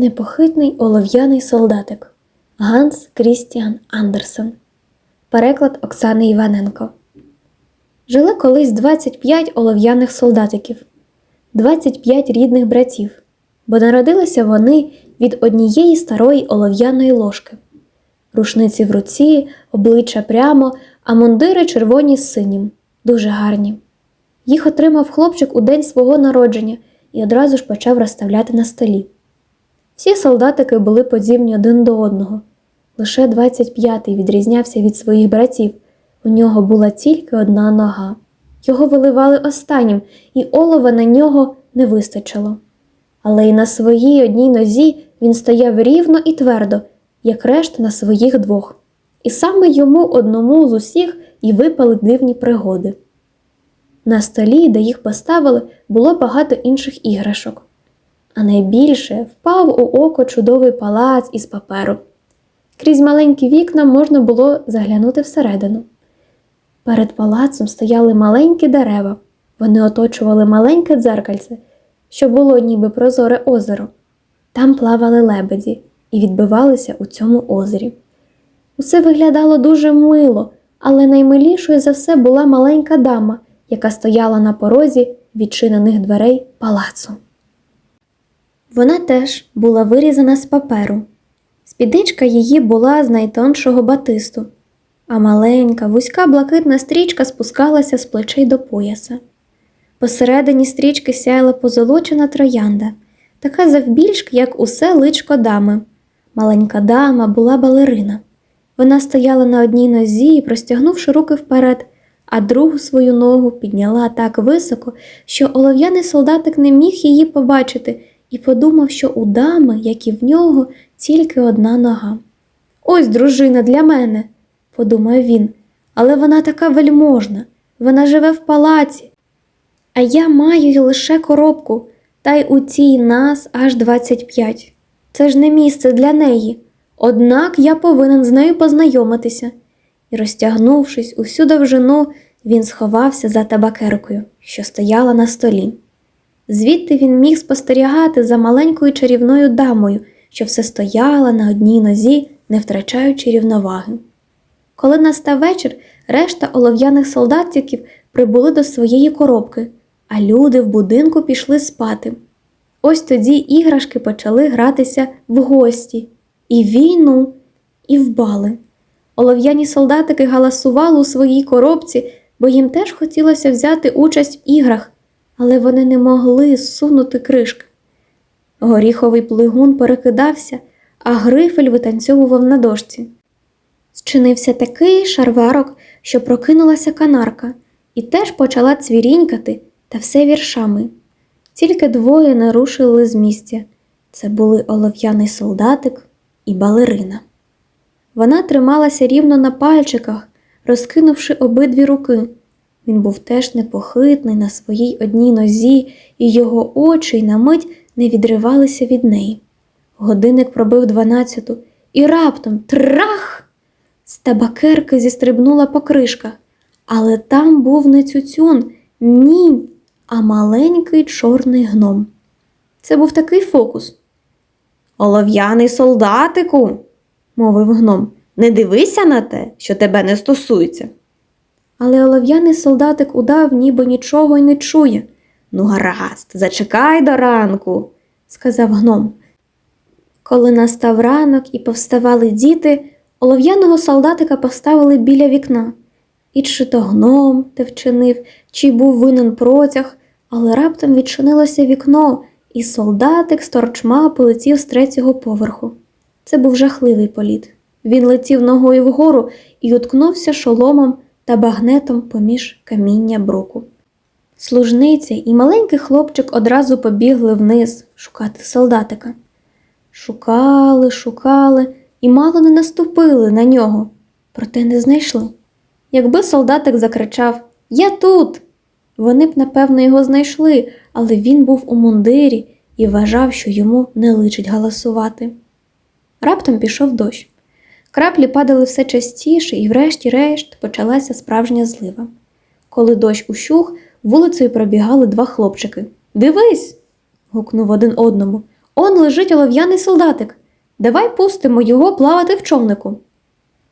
Непохитний олов'яний солдатик Ганс Крістіан Андерсен. Переклад Оксани Іваненко. Жили колись 25 олов'яних солдатиків, 25 рідних братів, бо народилися вони від однієї старої олов'яної ложки. Рушниці в руці, обличчя прямо, а мундири червоні з синім, дуже гарні. Їх отримав хлопчик у день свого народження і одразу ж почав розставляти на столі. Всі солдатики були подібні один до одного. Лише 25-й відрізнявся від своїх братів. У нього була тільки одна нога. Його виливали останнім, і олова на нього не вистачило. Але й на своїй одній нозі він стояв рівно і твердо, як решта на своїх двох. І саме йому одному з усіх і випали дивні пригоди. На столі, де їх поставили, було багато інших іграшок. А найбільше впав у око чудовий палац із паперу. Крізь маленькі вікна можна було заглянути всередину. Перед палацом стояли маленькі дерева, вони оточували маленьке дзеркальце, що було ніби прозоре озеро. Там плавали лебеді і відбивалися у цьому озері. Усе виглядало дуже мило, але наймилішою за все була маленька дама, яка стояла на порозі відчинених дверей палацу. Вона теж була вирізана з паперу. Спідничка її була з найтоншого батисту, а маленька, вузька блакитна стрічка спускалася з плечей до пояса. Посередині стрічки сяяла позолочена троянда, така завбільшки, як усе личко дами. Маленька дама була балерина. Вона стояла на одній нозі, простягнувши руки вперед, а другу свою ногу підняла так високо, що олов'яний солдатик не міг її побачити і подумав, що у дами, як і в нього, тільки одна нога. Ось дружина для мене, подумав він, але вона така вельможна, вона живе в палаці, а я маю лише коробку, та й у цій нас аж 25. Це ж не місце для неї. Однак я повинен з нею познайомитися. І, розтягнувшись усю довжину, він сховався за табакеркою, що стояла на столі. Звідти він міг спостерігати за маленькою чарівною дамою, що все стояла на одній нозі, не втрачаючи рівноваги. Коли настав вечір, решта олов'яних солдатиків прибули до своєї коробки, а люди в будинку пішли спати. Ось тоді іграшки почали гратися в гості, і в війну, і в бали. Олов'яні солдатики галасували у своїй коробці, бо їм теж хотілося взяти участь в іграх, але вони не могли зсунути кришки. Горіховий плигун перекидався, а грифель витанцьовував на дошці. Зчинився такий шарварок, що прокинулася канарка, і теж почала цвірінькати та все віршами. Тільки двоє не рушили з місця. Це були олов'яний солдатик і балерина. Вона трималася рівно на пальчиках, розкинувши обидві руки. Він був теж непохитний на своїй одній нозі, і його очі й на мить не відривалися від неї. Годинник пробив дванадцяту, і раптом трах! З табакерки зістрибнула покришка, але там був не цюцюн, ні, а маленький чорний гном. Це був такий фокус. Олов'яний солдатику, мовив гном, не дивися на те, що тебе не стосується. Але олов'яний солдатик удав, ніби нічого й не чує. Ну, гаразд, зачекай до ранку, сказав гном. Коли настав ранок і повставали діти, олов'яного солдатика поставили біля вікна. І чи то гном те вчинив, чи був винен протяг, але раптом відчинилося вікно, і солдатик з торчма полетів з третього поверху. Це був жахливий політ. Він летів ногою вгору і уткнувся шоломом та багнетом поміж каміння бруку. Служниця і маленький хлопчик одразу побігли вниз шукати солдатика. Шукали, шукали і мало не наступили на нього, проте не знайшли. Якби солдатик закричав Я тут. Вони б, напевно, його знайшли, але він був у мундирі і вважав, що йому не личить галасувати. Раптом пішов дощ. Краплі падали все частіше, і, врешті-решт, почалася справжня злива. Коли дощ ущух, вулицею пробігали два хлопчики. Дивись. гукнув один одному. Он лежить олов'яний солдатик. Давай пустимо його плавати в човнику.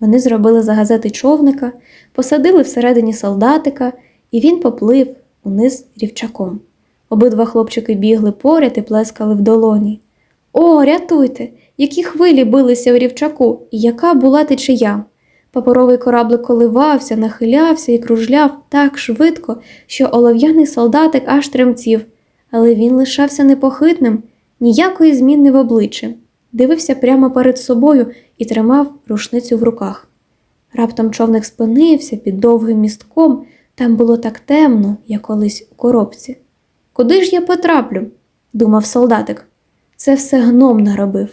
Вони зробили за газети човника, посадили всередині солдатика, і він поплив униз рівчаком. Обидва хлопчики бігли поряд і плескали в долоні. О, рятуйте! Які хвилі билися в рівчаку, і яка була течія. Паперовий кораблик коливався, нахилявся і кружляв так швидко, що олов'яний солдатик аж тремтів, але він лишався непохитним, ніякої зміни в обличчі, дивився прямо перед собою і тримав рушницю в руках. Раптом човник спинився під довгим містком, там було так темно, як колись у коробці. Куди ж я потраплю? думав солдатик. Це все гном наробив.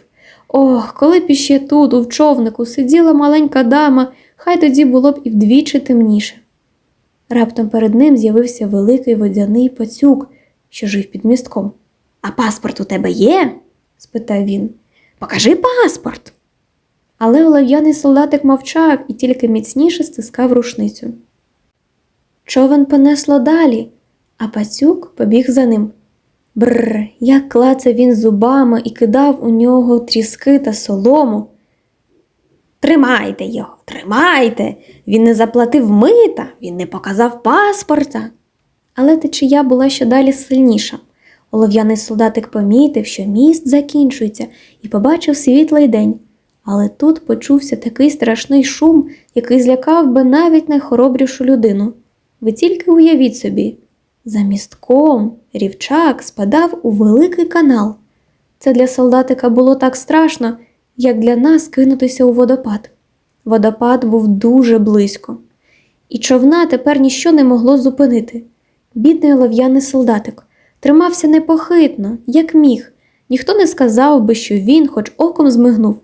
Ох, коли б іще тут, у човнику, сиділа маленька дама, хай тоді було б і вдвічі темніше. Раптом перед ним з'явився великий водяний пацюк, що жив під містком. А паспорт у тебе є? спитав він. Покажи паспорт. Але олов'яний солдатик мовчав і тільки міцніше стискав рушницю. Човен понесло далі, а пацюк побіг за ним. Бррр, як клацав він зубами і кидав у нього тріски та солому. Тримайте його, тримайте. Він не заплатив мита, він не показав паспорта. Але течія була ще далі сильніша. Олов'яний солдатик помітив, що міст закінчується, і побачив світлий день. Але тут почувся такий страшний шум, який злякав би навіть найхоробрішу людину. Ви тільки уявіть собі, за містком рівчак спадав у великий канал. Це для солдатика було так страшно, як для нас кинутися у водопад. Водопад був дуже близько, і човна тепер ніщо не могло зупинити. Бідний олов'яний солдатик тримався непохитно, як міг, ніхто не сказав би, що він хоч оком змигнув.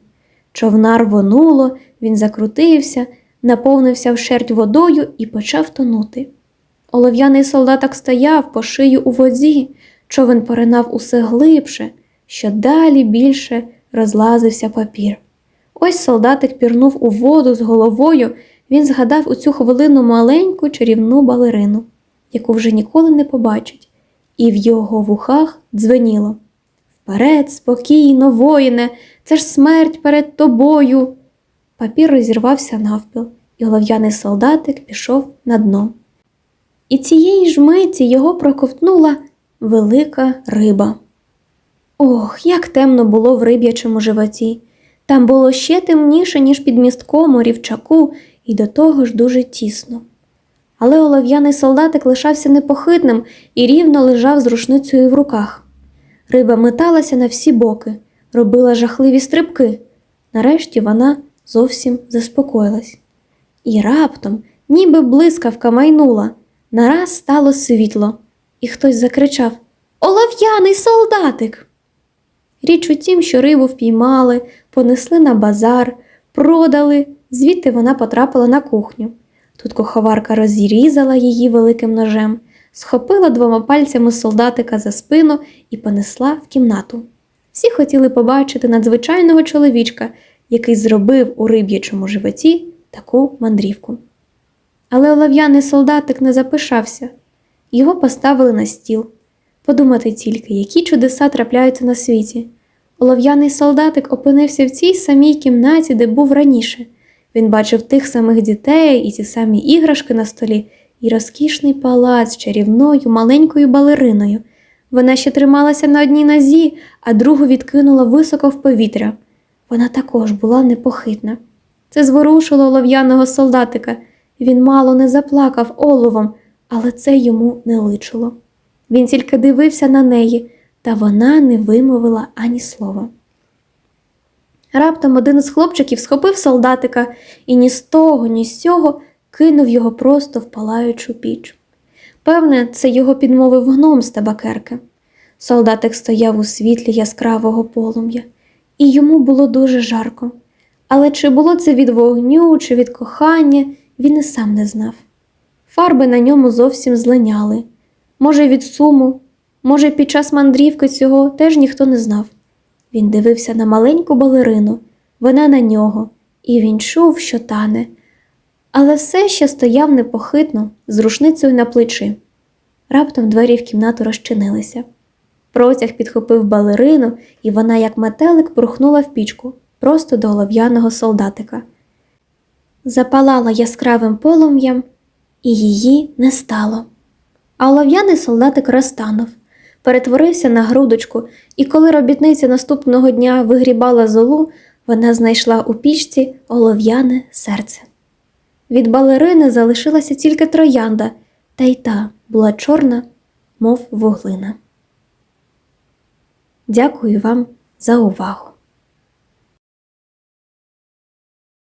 Човна рвонуло, він закрутився, наповнився вшерть водою і почав тонути. Олов'яний солдаток стояв по шию у воді, човен поринав усе глибше, що далі більше розлазився папір. Ось солдатик пірнув у воду з головою, він згадав у цю хвилину маленьку чарівну балерину, яку вже ніколи не побачить, і в його вухах дзвеніло Вперед, спокійно, воїне, це ж смерть перед тобою. Папір розірвався навпіл, і голов'яний солдатик пішов на дно. І цієї ж миті його проковтнула велика риба. Ох, як темно було в риб'ячому животі. Там було ще темніше, ніж під містком у рівчаку, і до того ж дуже тісно. Але олов'яний солдатик лишався непохитним і рівно лежав з рушницею в руках. Риба металася на всі боки, робила жахливі стрибки. Нарешті вона зовсім заспокоїлась. І раптом, ніби блискавка майнула, нараз стало світло, і хтось закричав Олов'яний солдатик! Річ у тім, що рибу впіймали, понесли на базар, продали, звідти вона потрапила на кухню. Тут куховарка розрізала її великим ножем, схопила двома пальцями солдатика за спину і понесла в кімнату. Всі хотіли побачити надзвичайного чоловічка, який зробив у риб'ячому животі таку мандрівку. Але олов'яний солдатик не запишався, його поставили на стіл. Подумати тільки, які чудеса трапляються на світі. Олов'яний солдатик опинився в цій самій кімнаті, де був раніше. Він бачив тих самих дітей і ті самі іграшки на столі, і розкішний палац з чарівною маленькою балериною. Вона ще трималася на одній нозі, а другу відкинула високо в повітря. Вона також була непохитна. Це зворушило олов'яного солдатика. Він мало не заплакав оловом, але це йому не личило. Він тільки дивився на неї, та вона не вимовила ані слова. Раптом один із хлопчиків схопив солдатика і ні з того, ні з цього кинув його просто в палаючу піч. Певне, це його підмовив гном з табакерки. Солдатик стояв у світлі яскравого полум'я, і йому було дуже жарко. Але чи було це від вогню, чи від кохання, він і сам не знав. Фарби на ньому зовсім злиняли. Може, від суму, може, під час мандрівки цього теж ніхто не знав. Він дивився на маленьку балерину, вона на нього, і він чув, що тане, але все ще стояв непохитно, з рушницею на плечі. Раптом двері в кімнату розчинилися. Протяг підхопив балерину, і вона, як метелик, прухнула в пічку просто до олов'яного солдатика. Запалала яскравим полум'ям, і її не стало. А олов'яний солдатик розтанув, перетворився на грудочку, і коли робітниця наступного дня вигрібала золу, вона знайшла у пічці олов'яне серце. Від балерини залишилася тільки троянда, та й та була чорна, мов вуглина. Дякую вам за увагу!